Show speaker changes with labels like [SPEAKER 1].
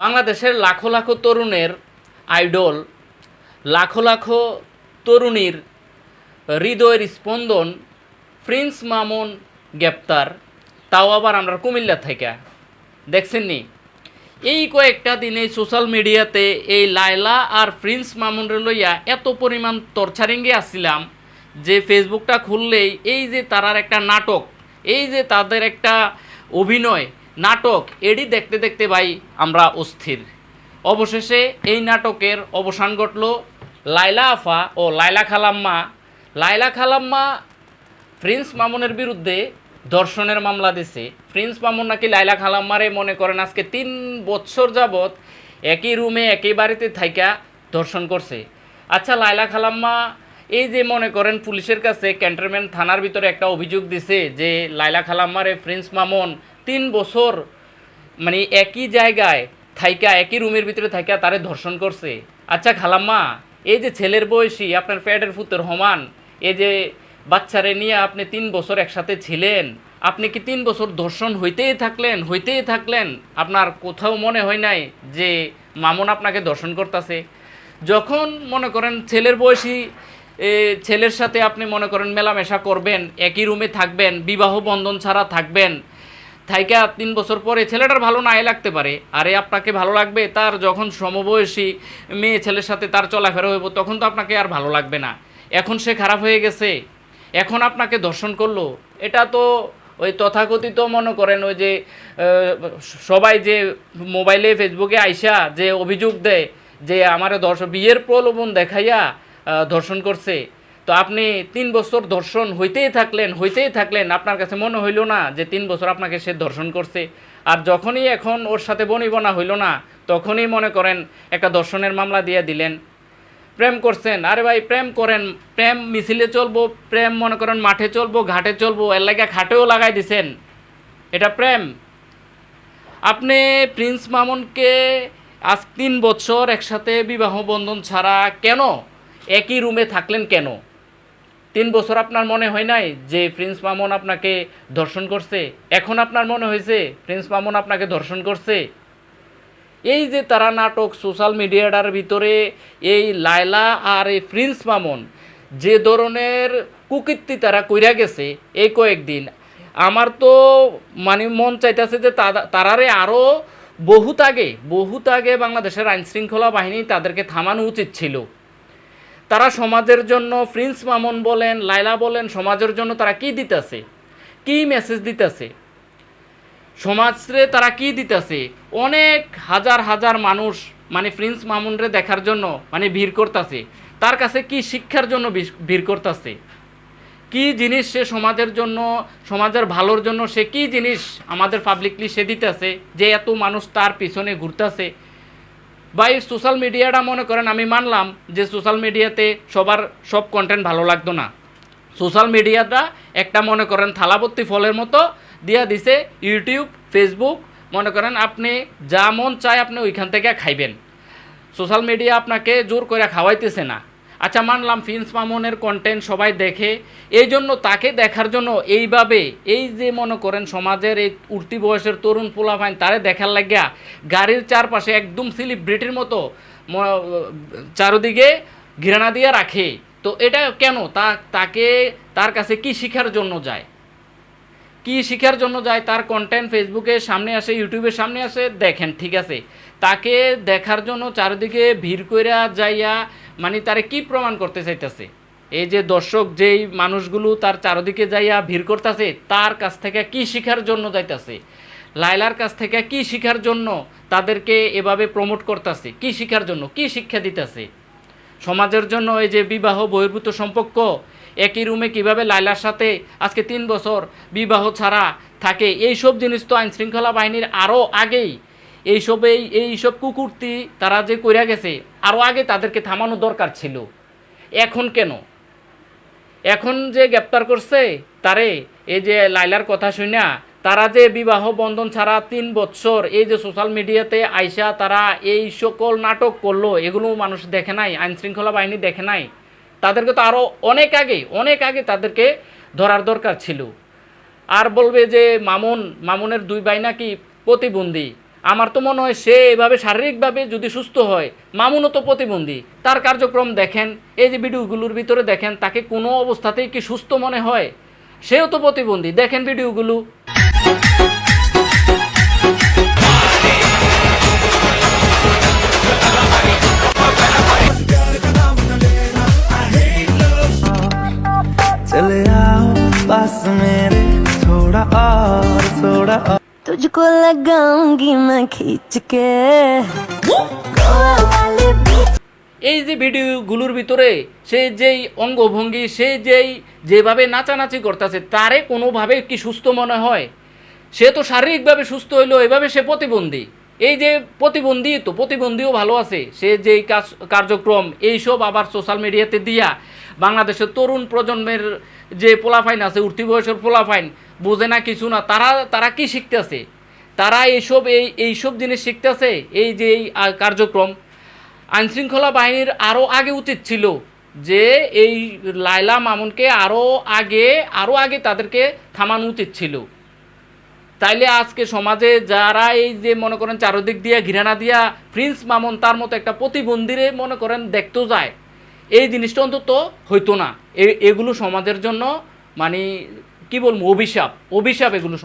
[SPEAKER 1] বাংলাদেশের লাখো লাখো তরুণের আইডল, লাখো লাখো তরুণীর হৃদয়ের স্পন্দন, প্রিন্স মামুন গ্রেপ্তার, তাও আবার আমরা কুমিল্লা থেকে। দেখছেন নি এই কয়েকটা দিনে সোশ্যাল মিডিয়াতে এই লায়লা আর প্রিন্স মামুনরে লইয়া এত পরিমাণ তরছারিঙ্গে আসছিলাম যে ফেসবুকটা খুললেই এই যে তারার একটা নাটক, এই যে তাদের একটা অভিনয় নাটক এডি দেখতে দেখতে ভাই আমরা অস্থির। অবশেষে এই নাটকের অবসান ঘটল লাইলা আফা ও লাইলা খালাম্মা। লাইলা খালাম্মা প্রিন্স মামুনের বিরুদ্ধে ধর্ষণের মামলা দিছে। প্রিন্স মামুন নাকি লাইলা খালাম্মারে মনে করেন আজকে তিন বছর যাবৎ একই রুমে, একই বাড়িতে থাইকা ধর্ষণ করছে। আচ্ছা লাইলা খালাম্মা, এই যে মনে করেন পুলিশের কাছে ক্যান্টনমেন্ট থানার ভিতরে একটা অভিযোগ দিছে যে লাইলা খালাম্মারে প্রিন্স মামুন তিন বছর মানে একই জায়গায় থাইকা, একই রুমের ভিতরে থাইকা তারে ধর্ষণ করছে। আচ্ছা খালাম্মা, এই যে ছেলের বয়সী, আপনার প্যাডের ফুতের হমান, এই যে বাচ্চারে নিয়ে আপনি তিন বছর একসাথে ছিলেন, আপনি কি তিন বছর ধর্ষণ হইতেই থাকলেন হইতেই থাকলেন? আপনার কোথাও মনে হয় নাই যে মামুন আপনাকে ধর্ষণ করতেছে? যখন মনে করেন ছেলের বয়সী ছেলের সাথে আপনি মনে করেন মেলামেশা করবেন, একই রুমে থাকবেন, বিবাহ বন্ধন ছাড়া থাকবেন থাইকা তিন বছর পরে ছেলেটার ভালো নাই লাগতে পারে। আরে আপনাকে ভালো লাগবে? তার যখন সমবয়সী মেয়ে ছেলের সাথে তার চলাফেরা হইব, তখন তো আপনাকে আর ভালো লাগবে না। এখন সে খারাপ হয়ে গেছে। এখন আপনাকে দর্শন করল। এটা তো ওই তথাকথিত মনে করেন ওই যে সবাই যে মোবাইলে, ফেসবুকে আইসা যে অভিযোগ দেয় যে আমার দর্শন বিয়ের প্রলোভন দেখাইয়া ধর্ষণ করছে। তো আপনি তিন বছর ধর্ষণ হইতেই থাকলেন হইতেই থাকলেন, আপনার কাছে মনে হইল না যে তিন বছর আপনাকে সে ধর্ষণ করছে। আর যখনই এখন ওর সাথে বনিবনা হইল না, তখনই মনে করেন একটা ধর্ষণের মামলা দিয়ে দিলেন। প্রেম করছেন, আরে ভাই প্রেম করেন, প্রেম মিছিলে চলবো, প্রেম মনে করেন মাঠে চলবো, ঘাটে চলবো, এর লাগে খাটেও লাগাই দিছেন। এটা প্রেম। আপনি প্রিন্স মামুনকে আজ তিন বছর একসাথে বিবাহ বন্ধন ছাড়া কেন একই রুমে থাকলেন কেন? তিন বছর আপনার মনে হয় নাই যে প্রিন্স মামুন আপনাকে ধর্ষণ করছে? এখন আপনার মনে হয়েছে প্রিন্স মামুন আপনাকে ধর্ষণ করছে? এই যে তারা নাটক সোশ্যাল মিডিয়াটার ভিতরে এই লায়লা আর এই প্রিন্স মামুন, যে ধরনের কুকীর্তি তারা কইরা গেছে এই কয়েকদিন, আমার তো মানে মন চাইতেছে যে তারা- তারারে আরও বহুত আগে বহুত আগে বাংলাদেশের আইন শৃঙ্খলা বাহিনী তাদেরকে থামানো উচিত ছিল। তারা সমাজের জন্য প্রিন্স মামুন বলেন লাইলা বলেন, সমাজের জন্য তারা কি দিতেছে? কি মেসেজ দিতেছে? সমাজরে তারা কি দিতেছে? অনেক হাজার হাজার মানুষ মানে প্রিন্স মামুনরে দেখার জন্য মানে ভিড় করতেছে। তার কাছে কি শিক্ষার জন্য ভিড় করতেছে? কি জিনিস সে সমাজের জন্য, সমাজের ভালোর জন্য সে কি জিনিস আমাদের পাবলিকলি সে দিতেছে? যে এত মানুষ তার পিছনে ঘুরতেছে? বা এই সোশ্যাল মিডিয়াটা মনে করেন, আমি মানলাম যে সোশ্যাল মিডিয়াতে সবার সব কন্টেন্ট ভালো লাগতো না। সোশ্যাল মিডিয়াটা একটা মনে করেন থালাবত্তি ফলের মতো দিয়া দিছে ইউটিউব ফেসবুক মনে করেন আপনি যা মন চায় আপনি ওইখান থেকে খাইবেন। সোশ্যাল মিডিয়া আপনাকে জোর করে খাওয়াইতেছে না। আচ্ছা মানলাম ফিন্স মামনের কন্টেন্ট সবাই দেখে। এই জন্য তাকে দেখার জন্য এইভাবে, এই যে মনে করেন সমাজের এই উঠতি বয়সের তরুণ পোলাফাইন তারে দেখার লাগিয়া গাড়ির চারপাশে একদম সেলিব্রিটির মতো চারদিকে ঘৃণা দিয়ে রাখে। তো এটা কেন? তা, তাকে তার কাছে কি শিখার জন্য যায়? কি শিখার জন্য যায়? তার কন্টেন্ট ফেসবুকে সামনে আসে ইউটিউবের সামনে আসে, দেখেন, ঠিক আছে। তাকে দেখার জন্য চারিদিকে ভিড় কইরা যাইয়া মানে তারে কি প্রমাণ করতে চাইতেছে? এই যে দর্শক যেই মানুষগুলো তার চারদিকে যাইয়া ভিড় করতেছে, তার কাছ থেকে কি শিখার জন্য যাইতেছে? লাইলার কাছ থেকে কি শিখার জন্য তাদেরকে এভাবে প্রমোট করতেছে? কি শিখার জন্য? কি শিক্ষা দিতেছে? সমাজের জন্য এই যে বিবাহ বহির্ভূত সম্পর্ক, একই রুমে কীভাবে লাইলার সাথে আজকে তিন বছর বিবাহ ছাড়া থাকে এই সব জিনিস তো আইন শৃঙ্খলা বাহিনীর আরও আগেই এইসব, এই, এইসব কুকুরটি তারা যে কইরা গেছে আরও আগে তাদেরকে থামানো দরকার ছিল। এখন কেন? এখন যে গ্রেপ্তার করছে, তারে এই যে লাইলার কথা শুনা তারা যে বিবাহ বন্ধন ছাড়া তিন বছর এই যে সোশ্যাল মিডিয়াতে আইসা তারা এই সকল নাটক করল, এগুলো মানুষ দেখে নাই আইন শৃঙ্খলা বাহিনী দেখে নাই। তাদেরকে তো আরও অনেক আগে অনেক আগে তাদেরকে ধরার দরকার ছিল। আর বলবে যে মামুন, মামুনের দুই ভাই নাকি প্রতিবন্ধী। আমার তো মনে হয় সে এভাবে শারীরিকভাবে যদি সুস্থ হয় মামুনও তো প্রতিবন্ধী তার কার্যক্রম দেখেন এই যে ভিডিওগুলোর ভিতরে দেখেন তাকে কোনো অবস্থাতেই কি সুস্থ মনে হয় সেও তো প্রতিবন্ধী দেখেন ভিডিওগুলো
[SPEAKER 2] चले आओ पास मेरे थोड़ा और थोड़ा और
[SPEAKER 3] तुझको लगाऊंगी मैं खींच के गोवा वाले बीच
[SPEAKER 1] এই যে ভিডিওগুলোর ভিতরে সে যেই অঙ্গভঙ্গি সে যেই যেভাবে নাচানাচি করতেছে তারে কোনোভাবে কি সুস্থ মনে হয় সে তো শারীরিকভাবে সুস্থ হইলো এভাবে সে প্রতিবন্ধী এই যে প্রতিবন্ধী তো প্রতিবন্ধীও ভালো আছে সে যেই কাজ কার্যক্রম এইসব আবার সোশ্যাল মিডিয়াতে দিয়া বাংলাদেশের তরুণ প্রজন্মের যে পোলাফাইন আছে উঠতি বয়সের পোলাফাইন বোঝে না কিছু না, তারা তারা কি শিখতেছে? তারা এইসব, এই, এইসব জিনিস শিখতেছে, এই যে এই কার্যক্রম। আইনশৃঙ্খলা বাহিনীর আরও আগে উচিত ছিল যে এই লাইলা মামুনকে আরও আগে আরও আগে তাদেরকে থামানো উচিত ছিল। তাইলে আজকে সমাজে যারা এই যে মনে করেন চারদিক দিয়া ঘিরানা দিয়া প্রিন্স মামুন তার মতো একটা প্রতিবন্ধীরে মনে করেন দেখতেও যায়, এই জিনিসটা অন্তত হইতো না। এগুলো সমাজের জন্য মানে কি বলব অভিশাপ অভিশাপ এগুলো